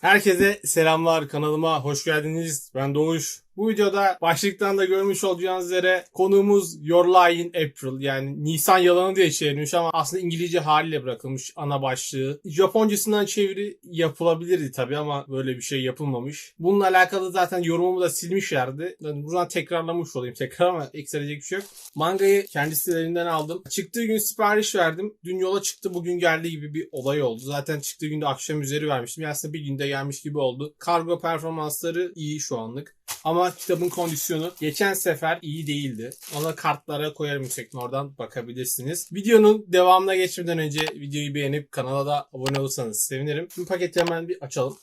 Herkese selamlar kanalıma hoş geldiniz. Ben Doğuş. Bu videoda başlıktan da görmüş olacağınız üzere konuğumuz Your in April yani Nisan yalanı diye çevrilmiş ama aslında İngilizce haliyle bırakılmış ana başlığı. Japoncasından çeviri yapılabilirdi tabi ama böyle bir şey yapılmamış. Bununla alakalı zaten yorumumu da silmişlerdi. Yani buradan tekrarlamış olayım tekrar ama eksilecek bir şey yok. Mangayı kendi sitelerinden aldım. Çıktığı gün sipariş verdim. Dün yola çıktı bugün geldi gibi bir olay oldu. Zaten çıktığı günde akşam üzeri vermiştim. Yani aslında bir günde gelmiş gibi oldu. Kargo performansları iyi şu anlık. Ama kitabın kondisyonu geçen sefer iyi değildi. Ona kartlara koyarım yüksekten oradan bakabilirsiniz. Videonun devamına geçmeden önce videoyu beğenip kanala da abone olursanız sevinirim. Bu paketi hemen bir açalım.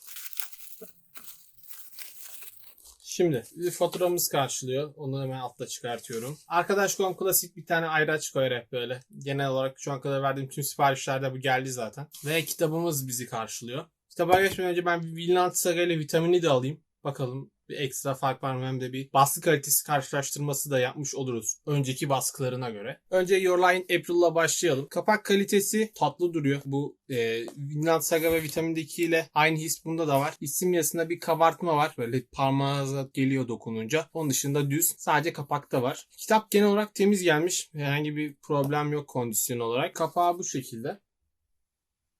Şimdi faturamız karşılıyor. Onu hemen altta çıkartıyorum. Arkadaş.com klasik bir tane ayraç koyar hep böyle. Genel olarak şu an kadar verdiğim tüm siparişlerde bu geldi zaten. Ve kitabımız bizi karşılıyor. Kitaba geçmeden önce ben Vinland Saga ile vitamini de alayım. Bakalım bir ekstra fark var mı hem de bir baskı kalitesi karşılaştırması da yapmış oluruz önceki baskılarına göre. Önce Your Line April'la başlayalım. Kapak kalitesi tatlı duruyor. Bu e, Vinland Saga ve Vitamin'deki ile aynı his bunda da var. İsim yazısında bir kabartma var. Böyle parmağınıza geliyor dokununca. Onun dışında düz. Sadece kapakta var. Kitap genel olarak temiz gelmiş. Herhangi bir problem yok kondisyon olarak. Kapağı bu şekilde.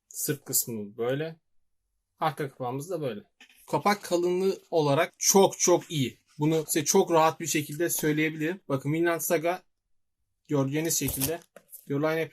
Sırt kısmı böyle. Arka kapağımız da böyle kapak kalınlığı olarak çok çok iyi. Bunu size çok rahat bir şekilde söyleyebilirim. Bakın Vinland Saga gördüğünüz şekilde Your Line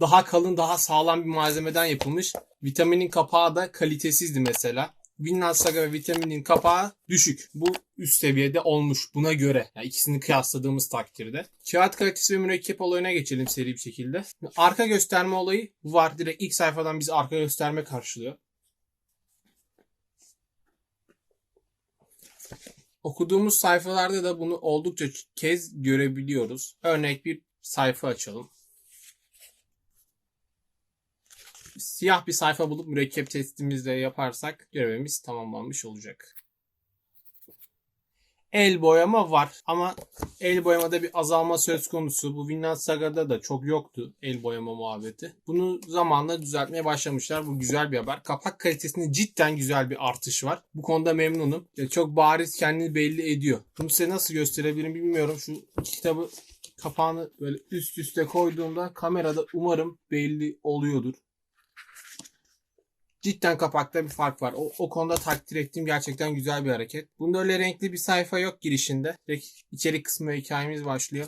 daha kalın, daha sağlam bir malzemeden yapılmış. Vitaminin kapağı da kalitesizdi mesela. Vinland Saga ve vitaminin kapağı düşük. Bu üst seviyede olmuş buna göre. Yani ikisini kıyasladığımız takdirde. Kağıt kalitesi ve mürekkep olayına geçelim seri bir şekilde. Arka gösterme olayı var. Direkt ilk sayfadan bizi arka gösterme karşılıyor. Okuduğumuz sayfalarda da bunu oldukça kez görebiliyoruz. Örnek bir sayfa açalım. Siyah bir sayfa bulup mürekkep testimizle yaparsak görevimiz tamamlanmış olacak. El boyama var ama el boyamada bir azalma söz konusu. Bu Vinland Saga'da da çok yoktu el boyama muhabbeti. Bunu zamanla düzeltmeye başlamışlar. Bu güzel bir haber. Kapak kalitesinde cidden güzel bir artış var. Bu konuda memnunum. Çok bariz kendini belli ediyor. Bunu size nasıl gösterebilirim bilmiyorum. Şu kitabı kapağını böyle üst üste koyduğumda kamerada umarım belli oluyordur cidden kapakta bir fark var. O, o konuda takdir ettiğim gerçekten güzel bir hareket. Bunda öyle renkli bir sayfa yok girişinde. Direkt içerik kısmı hikayemiz başlıyor.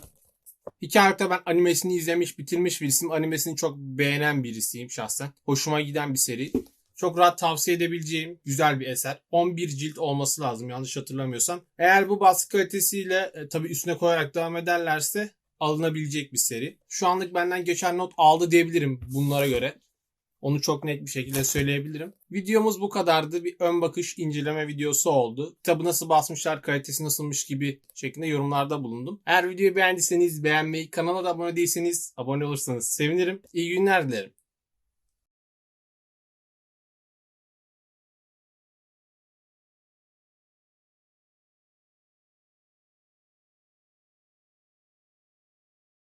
Hikayede ben animesini izlemiş, bitirmiş birisiyim. Animesini çok beğenen birisiyim şahsen. Hoşuma giden bir seri. Çok rahat tavsiye edebileceğim güzel bir eser. 11 cilt olması lazım yanlış hatırlamıyorsam. Eğer bu baskı kalitesiyle e, tabi üstüne koyarak devam ederlerse alınabilecek bir seri. Şu anlık benden geçen not aldı diyebilirim bunlara göre. Onu çok net bir şekilde söyleyebilirim. Videomuz bu kadardı. Bir ön bakış inceleme videosu oldu. Kitabı nasıl basmışlar, kalitesi nasılmış gibi şeklinde yorumlarda bulundum. Eğer videoyu beğendiyseniz beğenmeyi, kanala da abone değilseniz abone olursanız sevinirim. İyi günler dilerim.